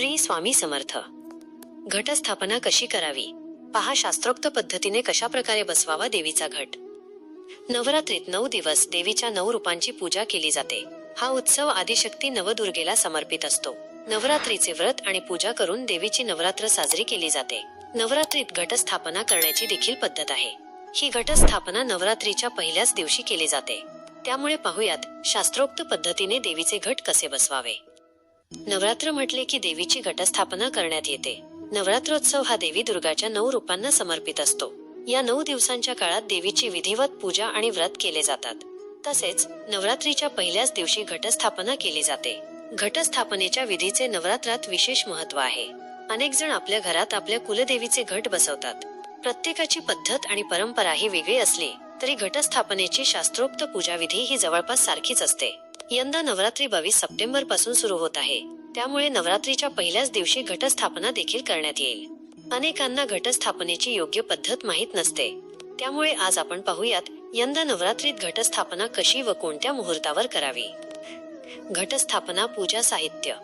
श्री स्वामी समर्थ. घटस्थापना कशी करावी? पहा शास्त्रोक्त पद्धतीने कशा प्रकारे बसवावा देवीचा घट. नवरात्रीत नऊ दिवस देवीच्या नऊ रूपांची पूजा केली जाते. हा उत्सव आदिशक्ती नवदुर्गेला समर्पित असतो. नवरात्रीचे व्रत आणि पूजा करून देवीची नवरात्र साजरी केली जाते. नवरात्रीत घटस्थापना करण्याची देखील पद्धत आहे. ही घटस्थापना नवरात्रीच्या पहिल्याच दिवशी केली जाते. त्यामुळे पाहुयात शास्त्रोक्त पद्धतीने देवीचे घट कसे बसवावे. नवरात्र म्हटले की देवीची घटस्थापना करण्यात येते. नवरात्रोत्सव हा देवी दुर्गाच्या नऊ रूपांना समर्पित असतो. या नऊ दिवसांच्या काळात देवीची विधिवत पूजा आणि व्रत केले जातात. तसेच नवरात्रीच्या पहिल्याच दिवशी घटस्थापना केली जाते. घटस्थापनेच्या विधीचे नवरात्रात विशेष महत्त्व आहे. अनेक जण आपल्या घरात आपल्या कुलदेवीचे घट बसवतात. प्रत्येकाची पद्धत आणि परंपरा ही वेगळी असली तरी घटस्थापनेची शास्त्रोक्त पूजाविधी ही जवळपास सारखीच असते. यंदा नवरात्री बावीस सप्टेंबरपासून सुरू होत आहे. त्यामुळे नवरात्रीच्या पहिल्याच दिवशी घटस्थापना देखील करण्यात येईल. अनेकांना घटस्थापनेची योग्य पद्धत माहीत नसते. त्यामुळे आज आपण पाहूयात यंदा नवरात्रीत घटस्थापना कशी व कोणत्या मुहूर्तावर करावी? घटस्थापना पूजा साहित्य.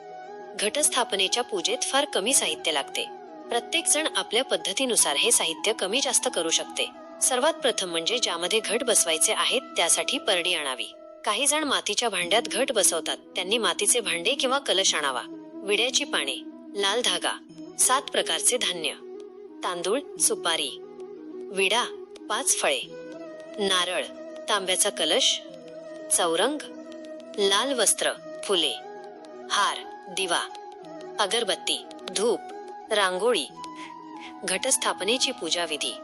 घटस्थापनेच्या पूजेत फार कमी साहित्य लागते. प्रत्येक जण आपल्या पद्धतीनुसार हे साहित्य कमी जास्त करू शकते. सर्वात प्रथम म्हणजे ज्यामध्ये घट बसवायचे आहेत त्यासाठी परडी आणावी. काही जण मातीच्या भांड्यात घट बसवतात. त्यांनी मातीचे भांडे किंवा कलश आणावा. विड्याची पाने लाल धागा सात प्रकारचे धान्य तांदूळ सुपारी. विडा पाच फळे. नारळ तांब्याचा कलश चौरंग लाल वस्त्र फुले. हार दिवा. अगरबत्ती धूप रांगोळी. घटस्थापनेची पूजा विधी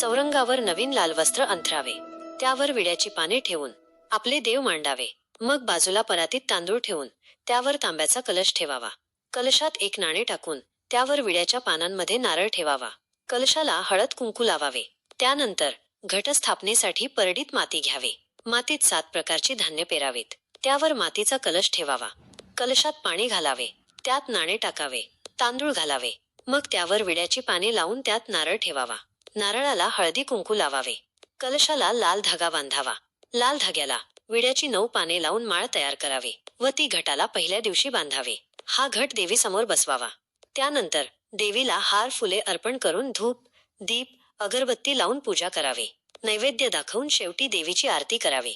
चौरंगावर नवीन लाल वस्त्र अंथरावे. त्यावर विड्याची पाने ठेवून. आपले देव मांडावे. मग बाजूला परातीत तांदूळ ठेवून त्यावर तांब्याचा कलश ठेवावा. कलशात एक नाणे टाकून त्यावर विड्याच्या पानांमध्ये नारळ ठेवावा. कलशाला हळद कुंकू लावावे. त्यानंतर घटस्थापनेसाठी परडीत माती घ्यावे. मातीत सात प्रकारची धान्य पेरावेत. त्यावर मातीचा कलश ठेवावा. कलशात पाणी घालावे. त्यात नाणे टाकावे. तांदूळ घालावे. मग त्यावर विड्याची पाने लावून त्यात नारळ ठेवावा. नारळाला हळदी कुंकू लावावे. कलशाला लाल धागा बांधावा. लाल धाग्याला विड्याची नऊ पाने लावून माळ तयार करावी व ती घटाला पहिल्या दिवशी बांधावे. हा घट देवी समोर बसवावा. त्यानंतर देवीला हार फुले अर्पण करून धूप दीप अगरबत्ती लावून पूजा करावी. नैवेद्य दाखवून शेवटी देवीची आरती करावी.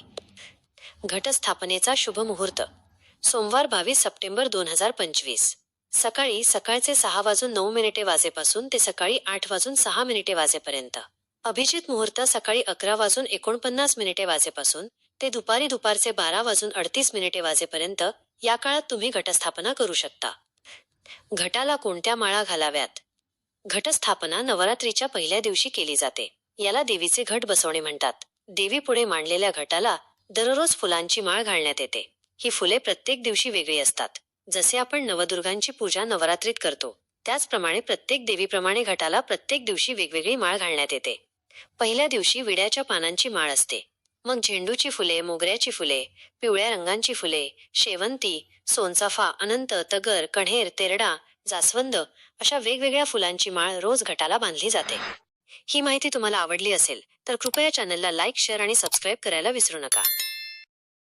घटस्थापनेचा शुभ मुहूर्त. सोमवार बावीस सप्टेंबर दोन हजार पंचवीस. सकाळी सकाळचे सहा वाजून नऊ मिनिटे वाजेपासून ते सकाळी आठ वाजून सहा मिनिटे वाजेपर्यंत. अभिजित मुहूर्त सकाळी अकरा वाजून एकोणपन्नास मिनिटे वाजेपासून ते दुपारी दुपारचे बारा वाजून अडतीस मिनिटे वाजेपर्यंत या काळात तुम्ही घटस्थापना करू शकता. घटाला कोणत्या माळा घालाव्यात? घटस्थापना नवरात्रीच्या पहिल्या दिवशी केली जाते. याला देवीचे घट बसवणे म्हणतात. देवी पुढे मांडलेल्या घटाला दररोज फुलांची माळ घालण्यात येते. ही फुले प्रत्येक दिवशी वेगळी असतात. जसे आपण नवदुर्गांची पूजा नवरात्रीत करतो त्याचप्रमाणे प्रत्येक देवीप्रमाणे घटाला प्रत्येक दिवशी वेगवेगळी माळ घालण्यात येते. पहिल्या दिवशी विड्याच्या पानांची माळ असते. मग झेंडूची फुले मोगऱ्याची फुले पिवळ्या रंगांची फुले शेवंती सोनचाफा अनंत तगर कण्हेर तेरडा जास्वंद अशा वेगवेगळ्या फुलांची माळ रोज घटाला बांधली जाते. ही माहिती तुम्हाला आवडली असेल तर कृपया चॅनलला लाईक शेअर आणि सबस्क्राईब करायला विसरू नका.